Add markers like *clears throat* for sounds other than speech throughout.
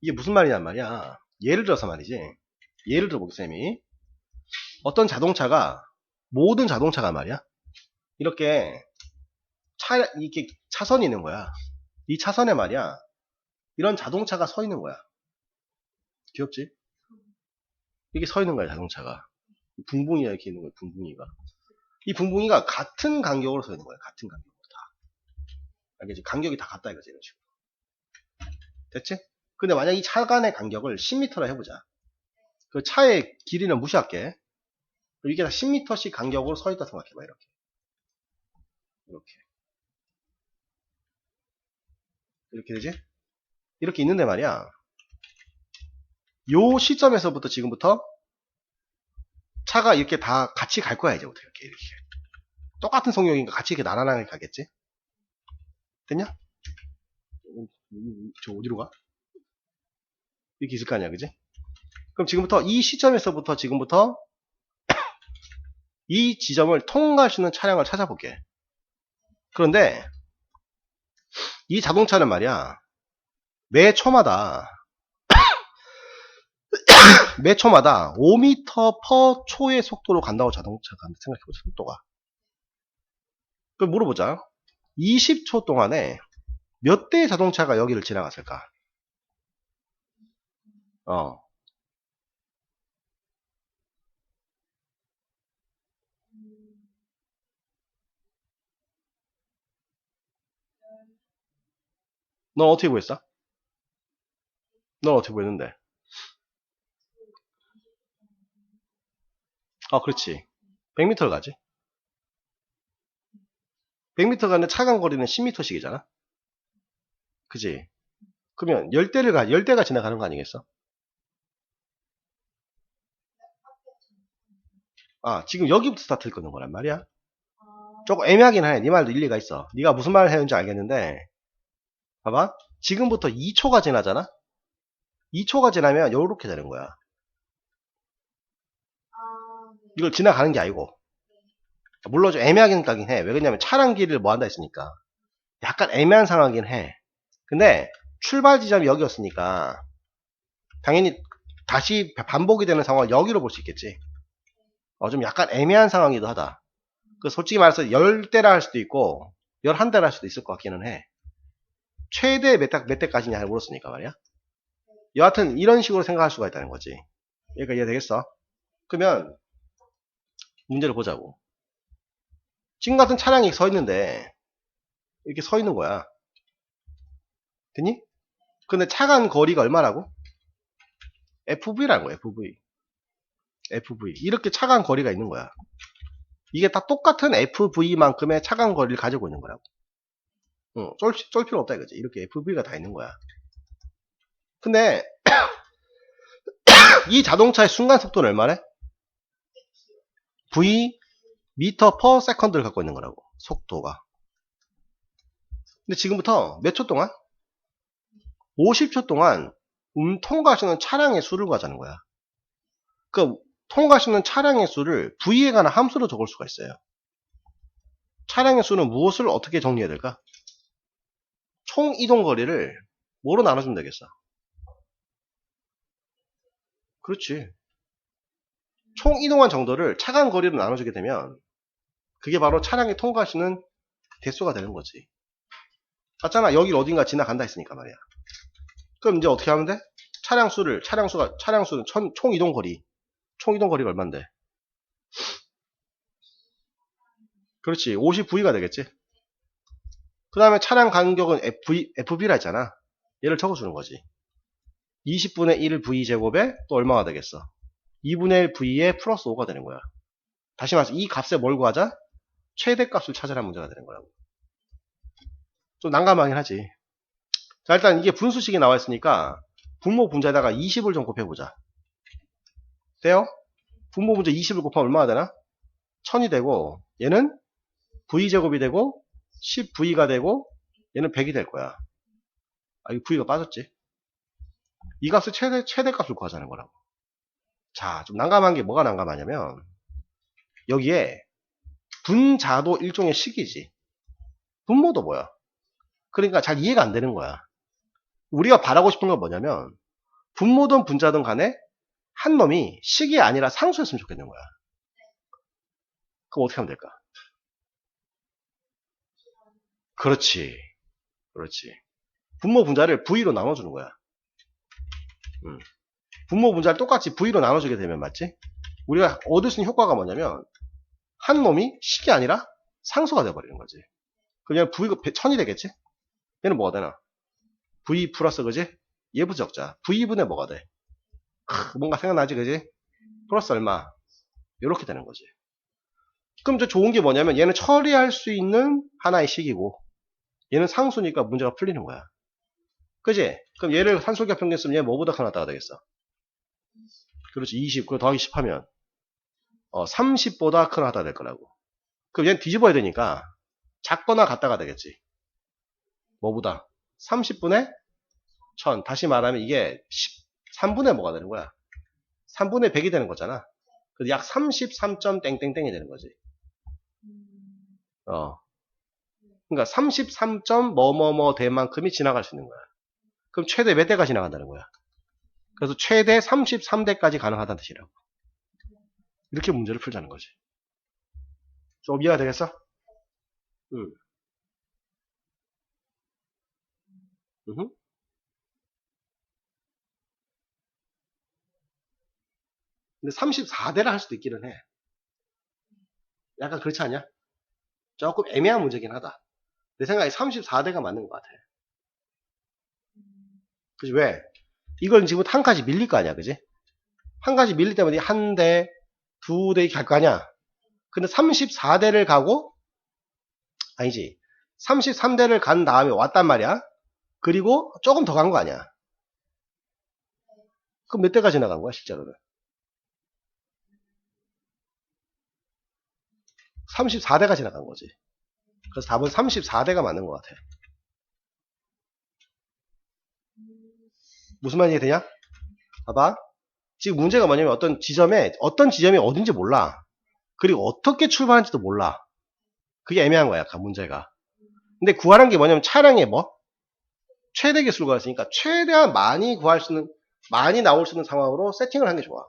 이게 무슨 말이냔 말이야. 예를 들어서 말이지. 예를 들어 보기 쌤이 어떤 자동차가 모든 자동차가 말이야. 이렇게 차 이렇게 차선이 있는 거야. 이 차선에 말이야. 이런 자동차가 서 있는 거야. 귀엽지? 이게 서 있는 거야 자동차가. 붕붕이가 이렇게 있는 거야 붕붕이가. 이 붕붕이가 같은 간격으로 서 있는 거야. 같은 간격으로 다. 알겠지? 간격이 다 같다 이거지 이런 식으로. 됐지? 근데 만약 이 차 간의 간격을 10m로 해보자. 그 차의 길이는 무시할게. 이게 다 10m씩 간격으로 서 있다 생각해봐, 이렇게. 이렇게. 이렇게 되지? 이렇게 있는데 말이야. 요 시점에서부터 지금부터 차가 이렇게 다 같이 갈 거야, 이제부터 이렇게, 이렇게. 똑같은 속력이니까 같이 이렇게 나란하게 가겠지? 됐냐? 저 어디로 가? 이렇게 있을 거 아니야, 그지? 그럼 지금부터 이 시점에서부터 지금부터 *coughs* 이 지점을 통과할 수 있는 차량을 찾아볼게. 그런데 이 자동차는 말이야, 매 초마다 *coughs* 매 초마다 5m per 초의 속도로 간다고 자동차가 생각해보자, 속도가. 그럼 물어보자. 20초 동안에 몇 대의 자동차가 여기를 지나갔을까? 어. 넌 어떻게 구했어? 넌 어떻게 구했는데? 아, 그렇지. 100m를 가지. 100m 가는 차간 거리는 10m씩이잖아? 그지? 그러면 10대를 가, 10대가 지나가는 거 아니겠어? 아, 지금 여기부터 스타트를 끊는 거란 말이야. 조금 애매하긴 해. 네 말도 일리가 있어. 네가 무슨 말을 해는지 알겠는데, 봐봐. 지금부터 2초가 지나잖아? 2초가 지나면 요렇게 되는 거야. 이걸 지나가는 게 아니고. 물론 좀 애매하긴 가긴 해. 왜 그러냐면 차량 길이를 뭐 한다 했으니까. 약간 애매한 상황이긴 해. 근데 출발 지점이 여기였으니까 당연히 다시 반복이 되는 상황을 여기로 볼 수 있겠지. 어, 좀 약간 애매한 상황이기도 하다. 그 솔직히 말해서 10대라 할 수도 있고 11대라 할 수도 있을 것 같기는 해. 최대 몇, 대, 몇 대까지냐 물었으니까 말이야. 여하튼 이런 식으로 생각할 수가 있다는 거지. 그러니까 이해되겠어? 그러면 문제를 보자고. 지금 같은 차량이 서 있는데 이렇게 서 있는 거야. 됐니? 근데 차간 거리가 얼마라고? FV라는 거야, FV. FV. 이렇게 차간 거리가 있는 거야. 이게 다 똑같은 FV만큼의 차간 거리를 가지고 있는 거라고. 응, 쫄, 쫄 필요 없다 이거지. 이렇게 FV가 다 있는 거야. 근데 *coughs* 이 자동차의 순간 속도는 얼마래? V 미터 퍼 세컨드를 갖고 있는 거라고. 속도가. 근데 지금부터 몇 초 동안? 50초 동안 음, 통과하시는 차량의 수를 구하자는 거야. 그 통과하시는 차량의 수를 V에 관한 함수로 적을 수가 있어요. 차량의 수는 무엇을 어떻게 정리해야 될까? 총 이동 거리를 뭐로 나눠주면 되겠어? 그렇지. 총 이동한 정도를 차간 거리로 나눠주게 되면 그게 바로 차량이 통과하시는 대수가 되는 거지. 맞잖아. 여길 어딘가 지나간다 했으니까 말이야. 그럼 이제 어떻게 하면 돼? 차량 수를 차량 수가 차량 수는 천, 총 이동 거리 총 이동 거리가 얼마인데? 그렇지. 50V가 되겠지. 그 다음에 차량 간격은 FV, FV라 했잖아. 얘를 적어주는 거지. 20분의 1 V제곱에 또 얼마가 되겠어? 2분의 1 V에 플러스 5가 되는 거야. 다시 말해서 이 값에 뭘 구하자? 최대값을 찾으라는 문제가 되는 거라고. 좀 난감하긴 하지. 자, 일단 이게 분수식이 나와 있으니까 분모 분자에다가 20을 좀 곱해보자. 돼요? 분모 분자 20을 곱하면 얼마나 되나? 1000이 되고 얘는 V제곱이 되고 10V가 되고 얘는 100이 될 거야. 아, 이 V가 빠졌지. 이 값을 최대, 최대값을 구하자는 거라고. 자, 좀 난감한 게 뭐가 난감하냐면 여기에 분자도 일종의 식이지. 분모도 뭐야? 그러니까 잘 이해가 안 되는 거야. 우리가 바라고 싶은 건 뭐냐면 분모든 분자든 간에 한 놈이 식이 아니라 상수였으면 좋겠는 거야. 그럼 어떻게 하면 될까? 그렇지. 그렇지. 분모 분자를 V로 나눠주는 거야. 음. 분모 분자를 똑같이 V로 나눠주게 되면 맞지? 우리가 얻을 수 있는 효과가 뭐냐면 한 놈이 식이 아니라 상수가 돼버리는 거지. 그냥 V가 1000이 되겠지? 얘는 뭐가 되나? V 플러스 그지? 예부 적자. V분의 뭐가 돼? 크, 뭔가 생각나지 그지? 플러스 얼마? 이렇게 되는 거지. 그럼 이제 좋은 게 뭐냐면 얘는 처리할 수 있는 하나의 식이고 얘는 상수니까 문제가 풀리는 거야. 그지? 그럼 얘를 산술기하 평균 쓰면 얘 뭐보다 큰 왔다가 되겠어? 그렇지. 20. 그거 더하기 10 하면 어, 30보다 큰 하다 될 거라고. 그럼 얘는 뒤집어야 되니까 작거나 같다가 되겠지. 뭐보다? 30분의 1000. 다시 말하면 이게 3분의 뭐가 되는 거야? 3분의 100이 되는 거잖아. 그래서 약 33점 땡땡땡이 되는 거지. 어. 그러니까 33점 뭐뭐뭐 될 만큼이 지나갈 수 있는 거야. 그럼 최대 몇 대가 지나간다는 거야? 그래서 최대 33대까지 가능하다는 뜻이라고. 이렇게 문제를 풀자는 거지. 좀 이해가 되겠어? 응. 음. 근데 34대라 할 수도 있기는 해. 약간 그렇지 않냐? 조금 애매한 문제긴 하다. 내 생각에 34대가 맞는 것 같아. 그지 왜? 이걸 지금 한 가지 밀릴 거 아니야, 그지? 한 가지 밀릴 때마다 한 대, 두 대 갈 거 아니야? 근데 34대를 가고, 아니지. 33대를 간 다음에 왔단 말이야. 그리고 조금 더 간 거 아니야? 그럼 몇 대가 지나간 거야, 실제로는? 34대가 지나간 거지. 그래서 답은 34대가 맞는 것 같아. 무슨 말인지 되냐? 봐봐. 지금 문제가 뭐냐면 어떤 지점에, 어떤 지점이 어딘지 몰라. 그리고 어떻게 출발하는지도 몰라. 그게 애매한 거야, 약간 문제가. 근데 구하는 게 뭐냐면 차량의 뭐? 최대 개수를 구했으니까 최대한 많이 구할 수 있는, 많이 나올 수 있는 상황으로 세팅을 하는 게 좋아.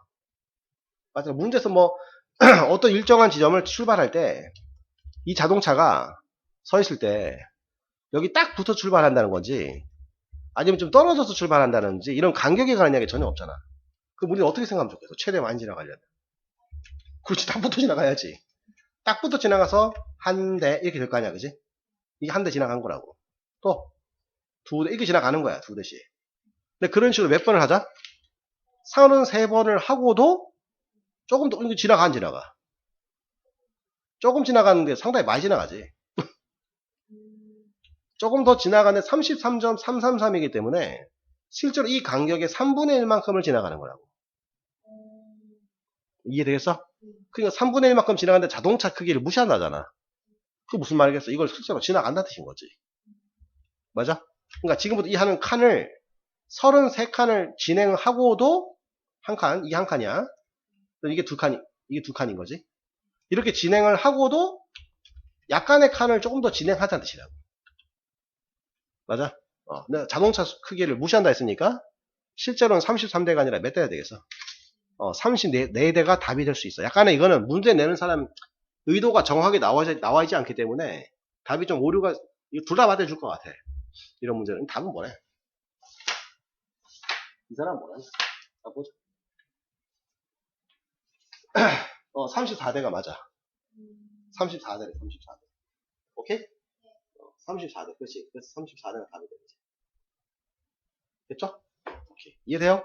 맞아. 문제에서 뭐, *clears throat* 어떤 일정한 지점을 출발할 때, 이 자동차가 서 있을 때, 여기 딱 붙어 출발한다는 건지, 아니면 좀 떨어져서 출발한다는지, 이런 간격에 관한 이야기 전혀 없잖아. 그럼 우리는 어떻게 생각하면 좋겠어? 최대 많이 지나가려면. 그렇지, 딱 붙어 지나가야지. 딱 붙어 지나가서, 한 대, 이렇게 될 거 아니야, 그지? 이게 한 대 지나간 거라고. 또, 두 대, 이렇게 지나가는 거야, 두 대씩. 근데 그런 식으로 몇 번을 하자? 33번을 하고도, 조금 더, 이거 지나가, 안 지나가? 조금 지나가는데 상당히 많이 지나가지. *laughs* 조금 더 지나가는데 33.333이기 때문에 실제로 이 간격의 3분의 1만큼을 지나가는 거라고. 이해되겠어? 그러니까 3분의 1만큼 지나가는데 자동차 크기를 무시한다잖아. 그 무슨 말이겠어? 이걸 실제로 지나간다는 뜻인 거지. 맞아? 그러니까 지금부터 이 하는 칸을 33칸을 진행하고도 한 칸, 이 한 칸이야. 이게 두 칸이, 이게 두 칸인 거지. 이렇게 진행을 하고도 약간의 칸을 조금 더 진행하자는 뜻이라고. 맞아? 어, 자동차 크기를 무시한다 했으니까 실제로는 33대가 아니라 몇 대가 되겠어? 어, 34대가 답이 될 수 있어. 약간의 이거는 문제 내는 사람 의도가 정확하게 나와, 나와 있지 않기 때문에 답이 좀 오류가 둘 다 맞아줄 것 같아. 이런 문제는 답은 뭐래? 이 사람 뭐래? 아, 보자. *clears throat* 어, 34대가 맞아. 34대래, 34대. 오케이? 어, 34대, 그렇지. 그래서 34대가 답이 되겠지. 됐죠? 오케이. 이해돼요?